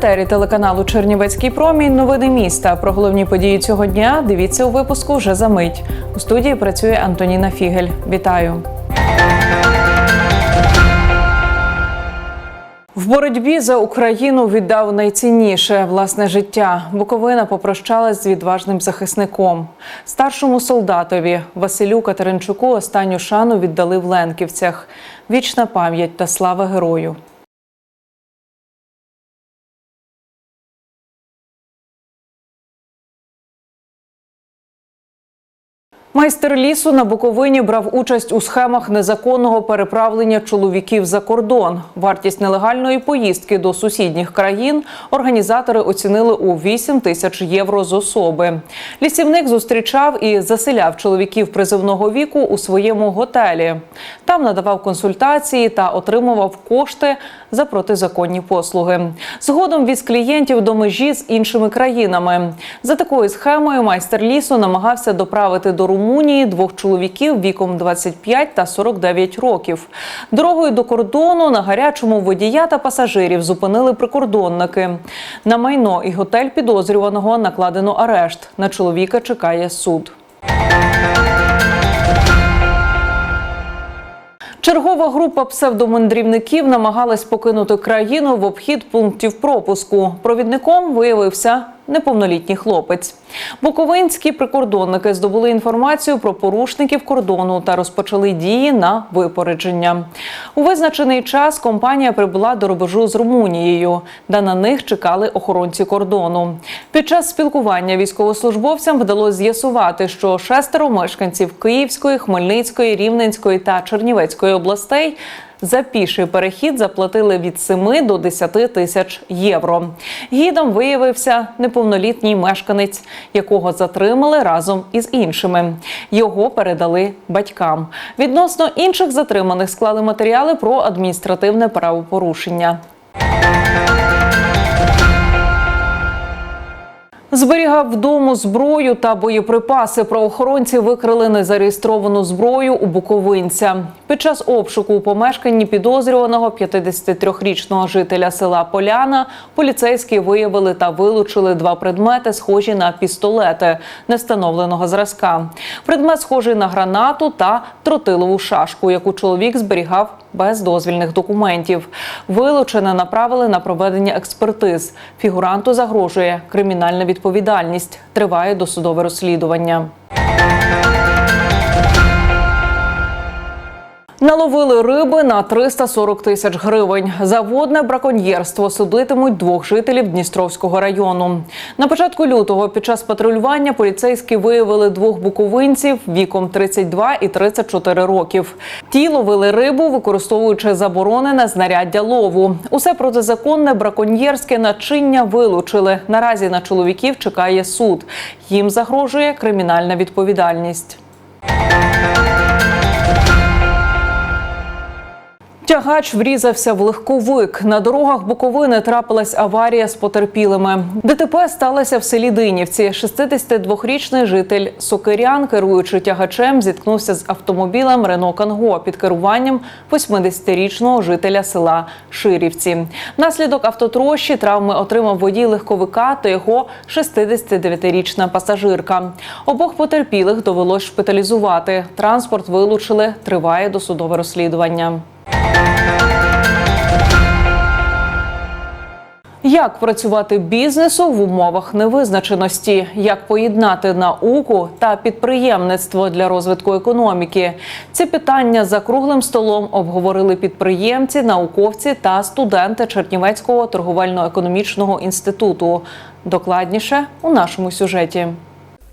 етері телеканалу Чернівецький промінь. Новини міста. Про головні події цього дня дивіться у випуску вже за мить. У студії працює Антоніна Фігель. Вітаю. В боротьбі за Україну віддав найцінніше власне життя. Буковина попрощалась з відважним захисником. Старшому солдатові Василю Катеринчуку останню шану віддали в Ленківцях. Вічна пам'ять та слава герою. Майстер лісу на Буковині брав участь у схемах незаконного переправлення чоловіків за кордон. Вартість нелегальної поїздки до сусідніх країн організатори оцінили у 8 тисяч євро з особи. Лісівник зустрічав і заселяв чоловіків призовного віку у своєму готелі. Там надавав консультації та отримував кошти за протизаконні послуги. Згодом віз клієнтів до межі з іншими країнами. За такою схемою майстер лісу намагався доправити до Румунії двох чоловіків віком 25 та 49 років. Дорогою до кордону на гарячому водія та пасажирів зупинили прикордонники. На майно і готель підозрюваного накладено арешт. На чоловіка чекає суд. Чергова група псевдомандрівників намагалась покинути країну в обхід пунктів пропуску. Провідником виявився неповнолітній хлопець. Буковинські прикордонники здобули інформацію про порушників кордону та розпочали дії на випередження. У визначений час компанія прибула до рубежу з Румунією, де на них чекали охоронці кордону. Під час спілкування військовослужбовцям вдалося з'ясувати, що шестеро мешканців Київської, Хмельницької, Рівненської та Чернівецької областей за піший перехід заплатили від 7 до 10 тисяч євро. Гідом виявився неповнолітній мешканець, якого затримали разом із іншими. Його передали батькам. Відносно інших затриманих склали матеріали про адміністративне правопорушення. Зберігав вдома зброю та боєприпаси. Правоохоронці викрили незареєстровану зброю у Буковинця. Під час обшуку у помешканні підозрюваного 53-річного жителя села Поляна поліцейські виявили та вилучили два предмети, схожі на пістолети невстановленого зразка. Предмет схожий на гранату та тротилову шашку, яку чоловік зберігав без дозвільних документів. Вилучене направили на проведення експертиз. Фігуранту загрожує кримінальна відповідальність. Триває досудове розслідування. Наловили риби на 340 тисяч гривень. За водне браконьєрство судитимуть двох жителів Дністровського району. На початку лютого під час патрулювання поліцейські виявили двох буковинців віком 32 і 34 років. Ті ловили рибу, використовуючи заборонене знаряддя лову. Усе протизаконне браконьєрське начиння вилучили. Наразі на чоловіків чекає суд. Їм загрожує кримінальна відповідальність. Тягач врізався в легковик. На дорогах Буковини трапилась аварія з потерпілими. ДТП сталося в селі Динівці. 62-річний житель Сокирян, керуючи тягачем, зіткнувся з автомобілем Рено Канго під керуванням 80-річного жителя села Ширівці. Внаслідок автотрощі травми отримав водій легковика та його 69-річна пасажирка. Обох потерпілих довелось шпиталізувати. Транспорт вилучили. Триває досудове розслідування. Як працювати бізнесу в умовах невизначеності, як поєднати науку та підприємництво для розвитку економіки? Ці питання за круглим столом обговорили підприємці, науковці та студенти Чернівецького торговельно-економічного інституту. Докладніше у нашому сюжеті.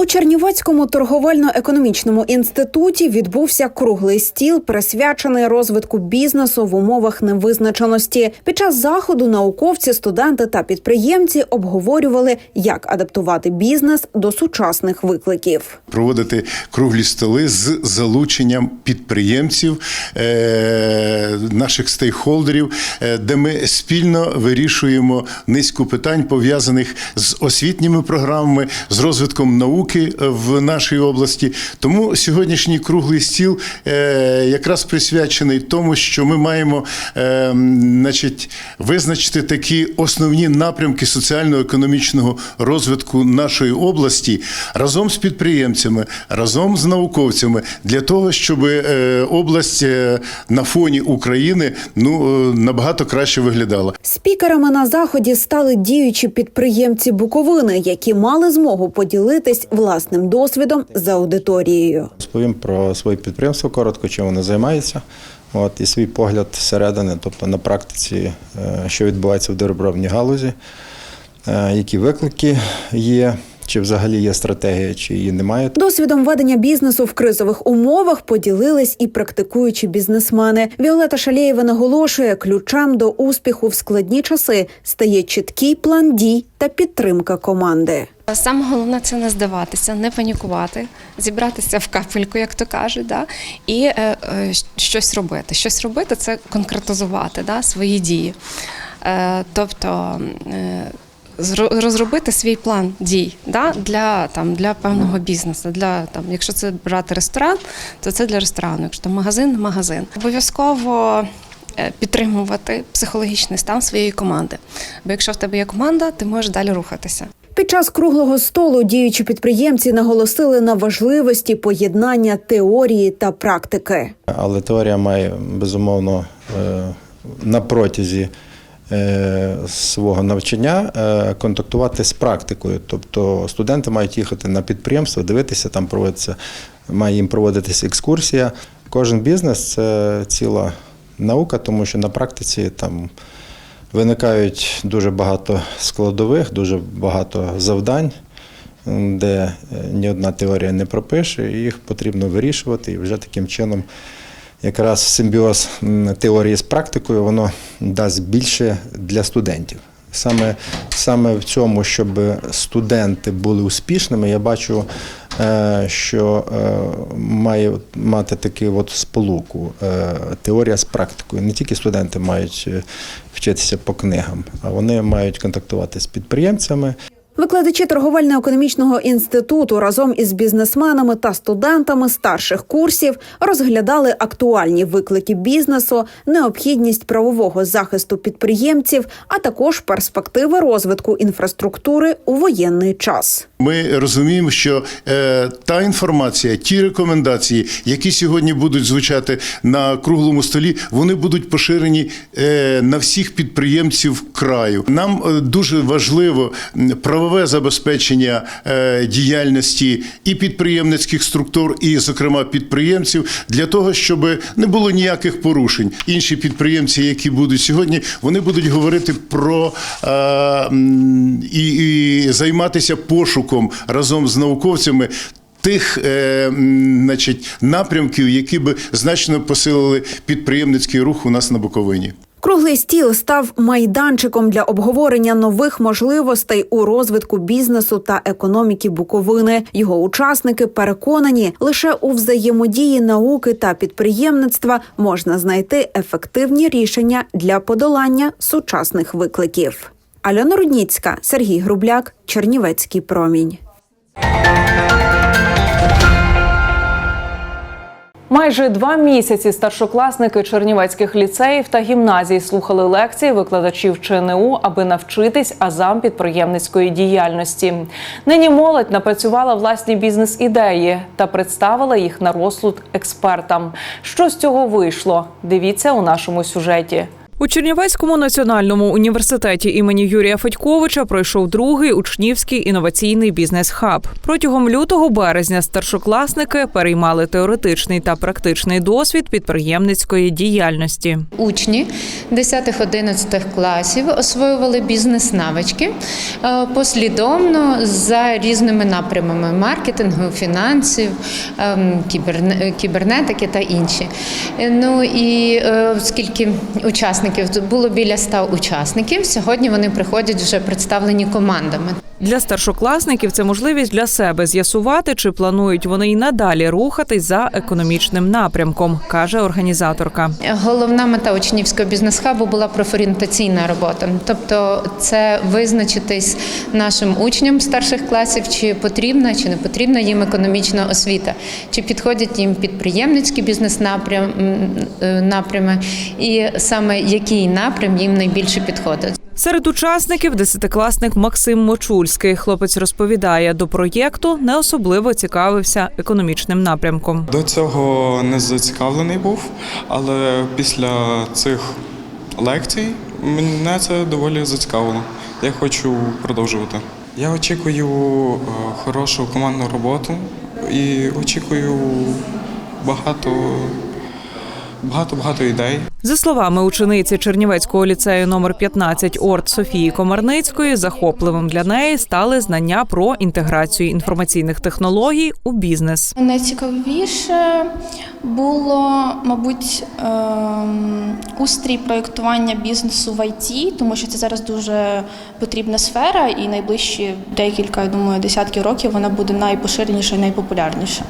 У Чернівецькому торговельно-економічному інституті відбувся круглий стіл, присвячений розвитку бізнесу в умовах невизначеності. Під час заходу науковці, студенти та підприємці обговорювали, як адаптувати бізнес до сучасних викликів. Проводити круглі столи з залученням підприємців, е, наших стейкхолдерів, е, де ми спільно вирішуємо низку питань пов'язаних з освітніми програмами, з розвитком науки. Науки в нашій області. Тому сьогоднішній круглий стіл е, якраз присвячений тому, що ми маємо е, значить, визначити такі основні напрямки соціально-економічного розвитку нашої області разом з підприємцями, разом з науковцями для того, щоб е, область е, на фоні України ну е, набагато краще виглядала. Спікерами на заході стали діючі підприємці Буковини, які мали змогу поділитись власним досвідом з аудиторією. Розповім про своє підприємство коротко, чим воно займається. От, і свій погляд зсередини, тобто на практиці, е, що відбувається в деревообробній галузі, е, які виклики є, чи взагалі є стратегія, чи її немає. Досвідом ведення бізнесу в кризових умовах поділились і практикуючі бізнесмени. Віолета Шалєєва наголошує, ключем до успіху в складні часи стає чіткий план дій та підтримка команди. Саме головне це не здаватися, не панікувати, зібратися в капельку, як то кажуть, да? і е, е, щось робити. Щось робити це конкретизувати да, свої дії. Е, тобто е, розробити свій план дій да, для, там, для певного бізнесу. Для, там, якщо це брати ресторан, то це для ресторану. Якщо магазин, магазин. Обов'язково е, підтримувати психологічний стан своєї команди. Бо якщо в тебе є команда, ти можеш далі рухатися. Під час круглого столу діючі підприємці наголосили на важливості поєднання теорії та практики. Але теорія має безумовно е, на протязі е, свого навчання е, контактувати з практикою. Тобто студенти мають їхати на підприємство, дивитися, там проводиться, має їм проводитись екскурсія. Кожен бізнес це ціла наука, тому що на практиці там. Виникають дуже багато складових, дуже багато завдань, де е, ні одна теорія не пропише, і їх потрібно вирішувати. І вже таким чином, якраз симбіоз теорії з практикою, воно дасть більше для студентів. Саме, саме в цьому, щоб студенти були успішними, я бачу, що е, має мати таку от сполуку е, теорія з практикою. Не тільки студенти мають е, вчитися по книгам, а вони мають контактувати з підприємцями. Викладачі торговельно-економічного інституту разом із бізнесменами та студентами старших курсів розглядали актуальні виклики бізнесу, необхідність правового захисту підприємців, а також перспективи розвитку інфраструктури у воєнний час. Ми розуміємо, що е, та інформація, ті рекомендації, які сьогодні будуть звучати на круглому столі, вони будуть поширені е, на всіх підприємців краю. Нам е, дуже важливо м, правове забезпечення е, діяльності і підприємницьких структур, і, зокрема, підприємців, для того, щоб не було ніяких порушень. Інші підприємці, які будуть сьогодні, вони будуть говорити про е, і, і займатися пошуком разом з науковцями. Тих е, значить, напрямків, які би значно посилили підприємницький рух у нас на Буковині. Круглий стіл став майданчиком для обговорення нових можливостей у розвитку бізнесу та економіки Буковини. Його учасники переконані, лише у взаємодії науки та підприємництва можна знайти ефективні рішення для подолання сучасних викликів. Альона Рудніцька, Сергій Грубляк, Чернівецький промінь. Майже два місяці старшокласники чернівецьких ліцеїв та гімназій слухали лекції викладачів ЧНУ, аби навчитись азам підприємницької діяльності. Нині молодь напрацювала власні бізнес-ідеї та представила їх на розсуд експертам. Що з цього вийшло? Дивіться у нашому сюжеті. У Чернівецькому національному університеті імені Юрія Федьковича пройшов другий учнівський інноваційний бізнес-хаб. Протягом лютого березня старшокласники переймали теоретичний та практичний досвід підприємницької діяльності. Учні 10-11 класів освоювали бізнес-навички е, послідовно за різними напрямами маркетингу, фінансів, ем, кібернетики та інші. Е, Ну і е, оскільки учасники учасників. Тут було біля 100 учасників. Сьогодні вони приходять вже представлені командами. Для старшокласників це можливість для себе з'ясувати, чи планують вони й надалі рухатись за економічним напрямком, каже організаторка. Головна мета учнівського бізнес-хабу була профорієнтаційна робота, тобто це визначитись нашим учням старших класів, чи потрібна чи не потрібна їм економічна освіта, чи підходять їм підприємницькі м, е, напрями, і саме який напрям їм найбільше підходить. Серед учасників десятикласник Максим Мочульський. Хлопець розповідає, до проєкту не особливо цікавився економічним напрямком. До цього не зацікавлений був, але після цих лекцій мене це доволі зацікавило. Я хочу продовжувати. Я очікую е, хорошу командну роботу і очікую багато багато багато ідей. За словами учениці Чернівецького ліцею номер 15 Орт Софії Комарницької, захопливим для неї стали знання про інтеграцію інформаційних технологій у бізнес. Найцікавіше було, мабуть, ем, устрій проєктування бізнесу в ІТ, тому що це зараз дуже потрібна сфера, і найближчі декілька, я думаю, десятків років вона буде найпоширеніша і найпопулярніша.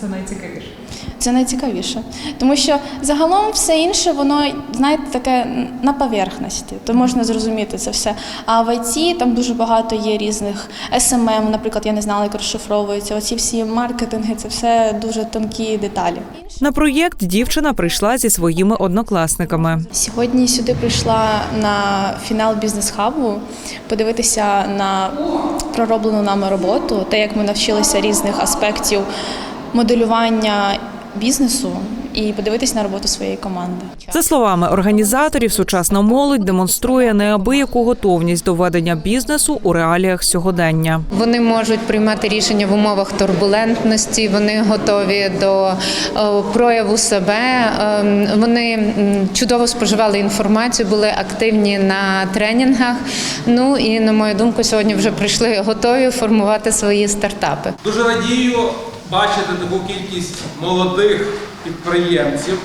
Це найцікавіше. Це найцікавіше, тому що загалом все інше, воно знаєте, таке на поверхності, то можна зрозуміти це все. А в ІТ там дуже багато є різних SMM, наприклад, я не знала, як розшифровується. Оці всі маркетинги, це все дуже тонкі деталі. На проєкт дівчина прийшла зі своїми однокласниками. Сьогодні сюди прийшла на фінал бізнес-хабу подивитися на пророблену нами роботу, те, як ми навчилися різних аспектів моделювання бізнесу і подивитись на роботу своєї команди. За словами організаторів, сучасна молодь демонструє неабияку готовність до ведення бізнесу у реаліях сьогодення. Вони можуть приймати рішення в умовах турбулентності. Вони готові до е, прояву себе. Ем, Вони чудово споживали інформацію, були активні на тренінгах. Ну і на мою думку, сьогодні вже прийшли готові формувати свої стартапи. Дуже радію бачити таку кількість молодих підприємців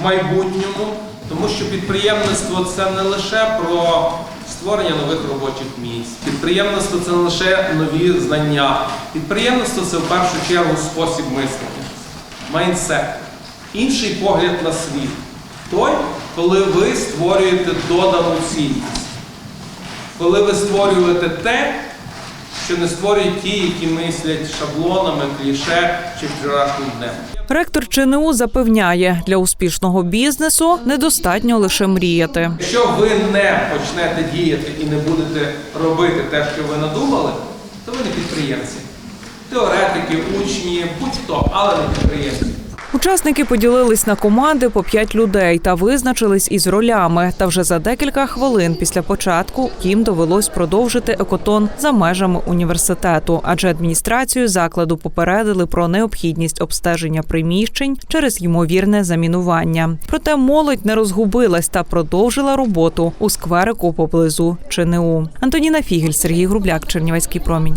в майбутньому, тому що підприємництво це не лише про створення нових робочих місць. Підприємництво це не лише нові знання. Підприємництво це в першу чергу спосіб мислення, майндсет, інший погляд на світ. Той, коли ви створюєте додану цінність, коли ви створюєте те, що не створюють ті, які мислять шаблонами, кліше чи вчорашнім днем. Ректор ЧНУ запевняє, для успішного бізнесу недостатньо лише мріяти. Якщо ви не почнете діяти і не будете робити те, що ви надумали, то ви не підприємці. Теоретики, учні, будь-хто, але не підприємці. Учасники поділились на команди по п'ять людей та визначились із ролями. Та вже за декілька хвилин після початку їм довелось продовжити екотон за межами університету, адже адміністрацію закладу попередили про необхідність обстеження приміщень через ймовірне замінування. Проте молодь не розгубилась та продовжила роботу у скверику поблизу ЧНУ. Антоніна Фігель, Сергій Грубляк, Чернівецький промінь.